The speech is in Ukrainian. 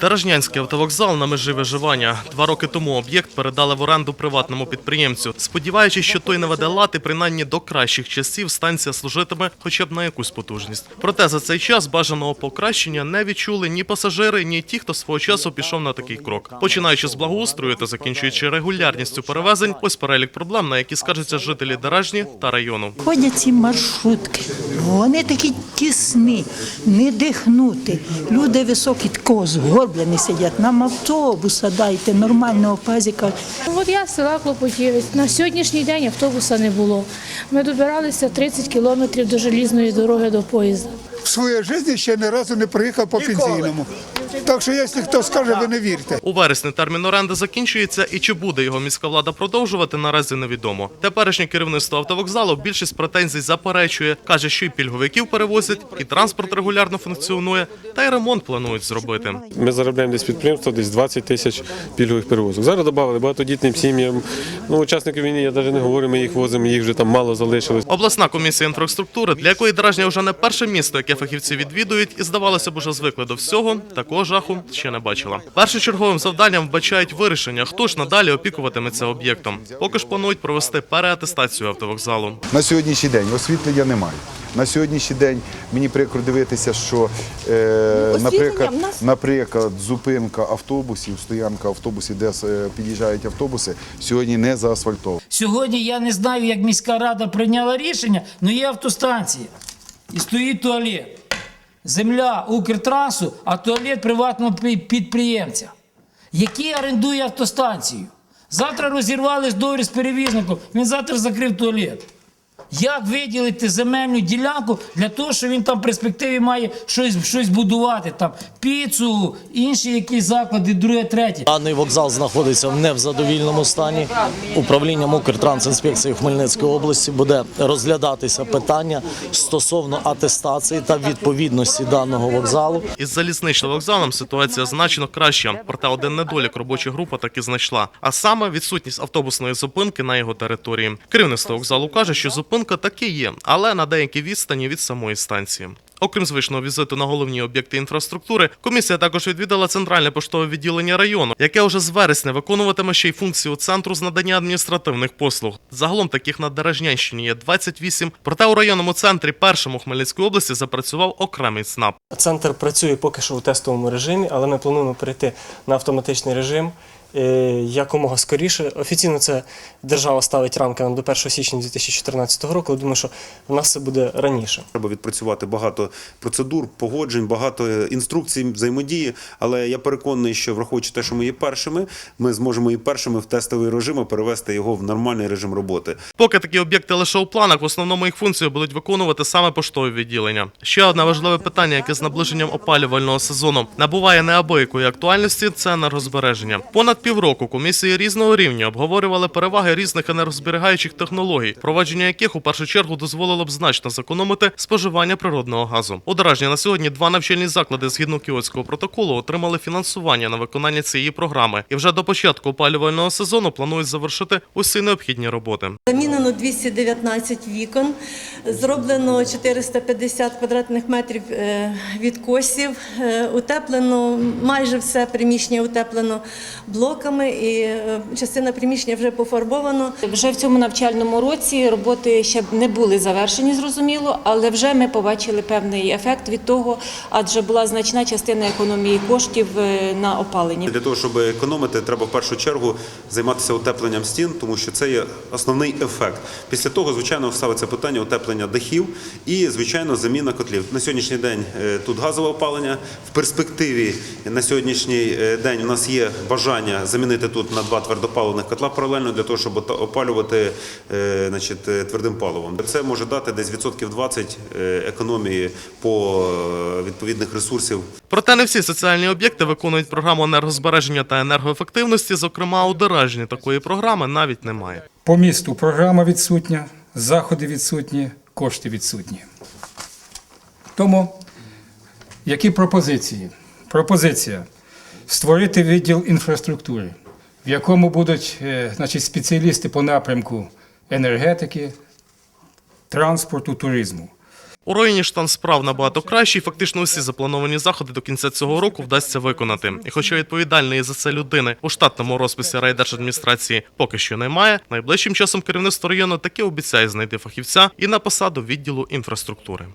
Дорожнянський автовокзал на межі виживання. Два роки тому об'єкт передали в оренду приватному підприємцю. Сподіваючись, що той наведе лад і принаймні до кращих часів станція служитиме хоча б на якусь потужність. Проте за цей час бажаного покращення не відчули ні пасажири, ні ті, хто свого часу пішов на такий крок. Починаючи з благоустрою та закінчуючи регулярністю перевезень, ось перелік проблем, на які скаржаться жителі Деражні та району. Ходять ці маршрутки, вони такі тісні, не дихнути. Люди високі, такого згорблені сидять. Нам автобуса дайте, нормального пазіка. От я з села Клопотівець. На сьогоднішній день автобуса не було. Ми добиралися 30 кілометрів до желізної дороги до поїзда. В своїй житті ще ні разу не проїхав по пенсійному. Так що, якщо хто скаже, ви не вірте. У вересні термін оренди закінчується, і чи буде його міська влада продовжувати, наразі невідомо. Теперішнє керівництво автовокзалу більшість претензій заперечує, каже, що й пільговиків перевозять, і транспорт регулярно функціонує, та й ремонт планують зробити. Ми заробляємо десь підприємство, десь 20 тисяч пільгових перевозок. Зараз додали багатодітним сім'ям. Ну, учасники війни, я навіть не говорю, ми їх возимо, їх вже там мало залишилось. Обласна комісія інфраструктури, для якої Дражня вже не перше місто, яке фахівці відвідують, і здавалося б, уже звикли до всього. Такого жаху ще не бачила. Першочерговим завданням вбачають вирішення, хто ж надалі опікуватиметься об'єктом. Поки ж планують провести переатестацію автовокзалу. На сьогоднішній день освітлення немає. На сьогоднішній день мені прикро дивитися, що е, наприклад, наприклад, зупинка автобусів, стоянка автобусів, де е, під'їжджають автобуси, сьогодні не заасфальтована. Сьогодні я не знаю, як міська рада прийняла рішення, але є автостанція. І стоїть туалет. Земля Укртрансу, а туалет приватного підприємця, який орендує автостанцію. Завтра розірвали договір з перевізником, він завтра закрив туалет. Як виділити земельну ділянку для того, що він там в перспективі має щось, щось будувати, там піцу, інші якісь заклади, друге, третє. Даний вокзал знаходиться в не в задовільному стані. Управлінням Укртрансінспекції Хмельницької області буде розглядатися питання стосовно атестації та відповідності даного вокзалу. Із залізничним вокзалом ситуація значно краща, проте один недолік робоча група таки знайшла. А саме відсутність автобусної зупинки на його території. Керівництво вокзалу каже, що зупинка таки є, але на деякій відстані від самої станції. Окрім звичного візиту на головні об'єкти інфраструктури, комісія також відвідала центральне поштове відділення району, яке вже з вересня виконуватиме ще й функцію центру з надання адміністративних послуг. Загалом таких на Дережнянщині є 28, проте у районному центрі першому Хмельницької області запрацював окремий ЦНАП. Центр працює поки що у тестовому режимі, але ми плануємо перейти на автоматичний режим якомога скоріше. Офіційно це держава ставить рамки нам до 1 січня 2014 року, але думаю, що в нас це буде раніше. Треба відпрацювати багато процедур, погоджень, багато інструкцій, взаємодії. Але я переконаний, що враховуючи те, що ми є першими, ми зможемо і першими в тестовий режим перевести його в нормальний режим роботи. Поки такі об'єкти лише у планах, в основному їх функцію будуть виконувати саме поштові відділення. Ще одне важливе питання, яке з наближенням опалювального сезону набуває неабиякої актуальності, це енергозбереження. Понад півроку комісії різного рівня обговорювали переваги різних енергозберігаючих технологій, провадження яких у першу чергу дозволило б значно зекономити споживання природного газу. У Дражні на сьогодні два навчальні заклади згідно Кіотського протоколу отримали фінансування на виконання цієї програми, і вже до початку опалювального сезону планують завершити усі необхідні роботи. Замінено 219 вікон, зроблено 450 квадратних метрів е, відкосів, е, утеплено майже все приміщення утеплено блоками, і е, частина приміщення вже пофарбовано. Вже в цьому навчальному році роботи ще не були завершені, зрозуміло, але вже ми побачили певний ефект від того, адже була значна частина економії коштів на опаленні. Для того, щоб економити, треба в першу чергу займатися утепленням стін, тому що це є основний ефект. Після того, звичайно, ставиться питання утеплення дахів і, звичайно, заміна котлів. На сьогоднішній день е, тут газове опалення. В перспективі на сьогоднішній е, день у нас є бажання замінити тут на два твердопаливних котла паралельно для того, щоб опалювати е, значить, твердим паливом. Це може дати десь відсотків 20 е, економії по відповідних ресурсів Проте не всі соціальні об'єкти виконують програму енергозбереження та енергоефективності. Зокрема, у Деражні такої програми навіть немає. По місту програма відсутня, заходи відсутні, кошти відсутні. Тому які пропозиції? Пропозиція створити відділ інфраструктури, в якому будуть е, значить, спеціалісти по напрямку енергетики, транспорту, туризму. У районі ж там справ набагато кращий. Фактично усі заплановані заходи до кінця цього року вдасться виконати. І хоча відповідальної за це людини у штатному розписі райдержадміністрації поки що немає, найближчим часом керівництво району таки обіцяє знайти фахівця і на посаду відділу інфраструктури.